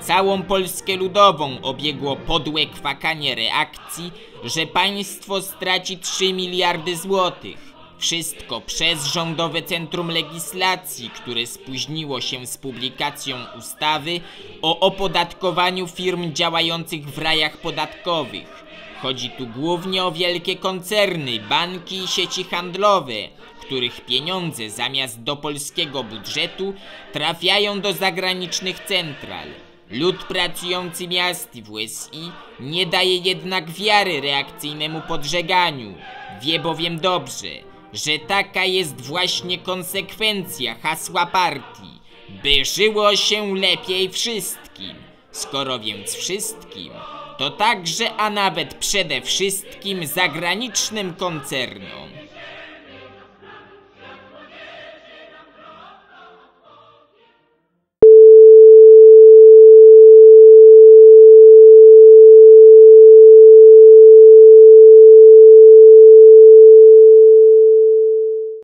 Całą Polskę Ludową obiegło podłe kwakanie reakcji, że państwo straci 3 miliardy złotych. Wszystko przez Rządowe Centrum Legislacji, które spóźniło się z publikacją ustawy o opodatkowaniu firm działających w rajach podatkowych. Chodzi tu głównie o wielkie koncerny, banki i sieci handlowe, których pieniądze zamiast do polskiego budżetu trafiają do zagranicznych central. Lud pracujący miast w USI nie daje jednak wiary reakcyjnemu podżeganiu. Wie bowiem dobrze, że taka jest właśnie konsekwencja hasła partii, by żyło się lepiej wszystkim. Skoro więc wszystkim, to także, a nawet przede wszystkim zagranicznym koncernom.